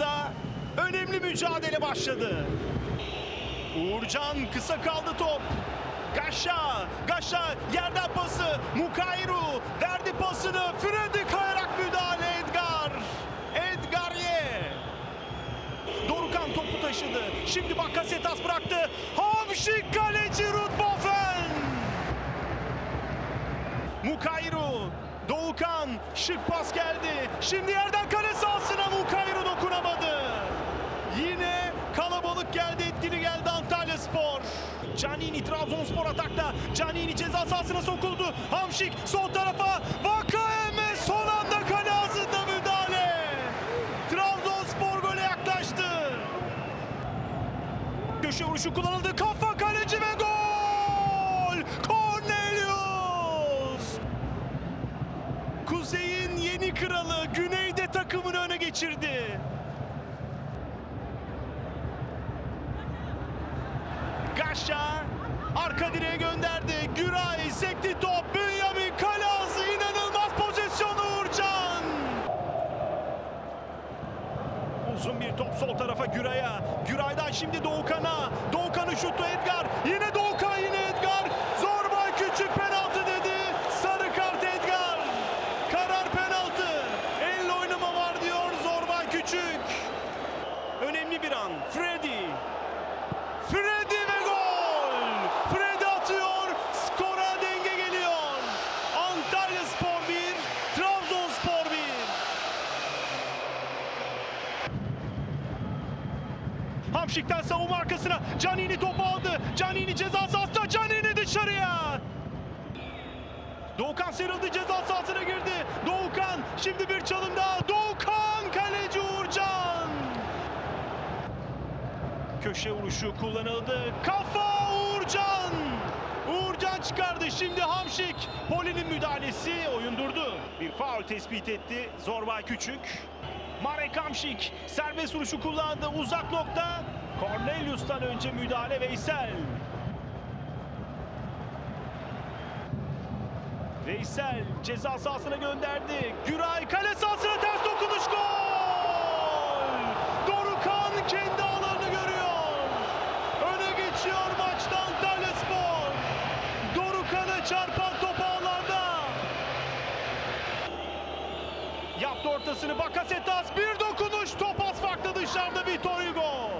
da önemli mücadele başladı. Uğurcan kısa kaldı top. Gaşa, Gaşa yerden pası. Mukayru verdi pasını. Fredi kayarak müdahale Edgar. Edgar ye. Dorukan topu taşıdı. Şimdi Bakasetas bıraktı. Hamşik kaleci Rudbofen. Mukayru, Doğukan şık pas geldi. Şimdi yerden kale sahası. Canini Trabzonspor atakta. Canini ceza sahasına sokuldu. Hamşik sol tarafa. Vakayeme son anda kale ağzında müdahale. Trabzonspor gole yaklaştı. Köşe vuruşu kullanıldı. Kafa kaleci ve gol! Cornelius! Kuzey'in yeni kralı Güney'de takımını öne geçirdi. Gaşa arka direğe gönderdi. Güray sekti top. Bünyamin kale ağzı inanılmaz pozisyonu Uğurcan. Uzun bir top sol tarafa Güray'a. Güray'dan şimdi Doğukan'a. Doğukan'ın şutu Edgar. Yine Doğukan yine Edgar. Zorbay küçük penaltı dedi. Sarı kart Edgar. Karar penaltı. Elle oynama var diyor Zorbay Küçük. Önemli bir an. Freddy. Freddy ve gol. Freddy atıyor. Skora denge geliyor. Antalya Spor 1, Trabzonspor 1. Hamşik'ten savunma arkasına Canini topu aldı. Canini ceza sahasında Canini dışarıya. Doğukan sıyrıldı ceza sahasına girdi. Doğukan şimdi bir çalım daha. Doğukan kaleci Uğurcan. Köşe vuruşu kullanıldı. Kafa Uğurcan. Uğurcan çıkardı. Şimdi Hamşik. Poli'nin müdahalesi oyun durdu. Bir faul tespit etti Zorbay Küçük. Marek Hamşik serbest vuruşu kullandı. Uzak nokta. Cornelius'tan önce müdahale Veysel. Veysel ceza sahasına gönderdi. Güray kale sahasına ters dokunuş gol! Dorukan kendi alanını görüyor. Öne geçiyor maçta Antalya Spor. Dorukan'a çarpan top ağlarda. Yaptı ortasını Bakasetas bir dokunuş top az farklı dışarıda Vitor Hugo.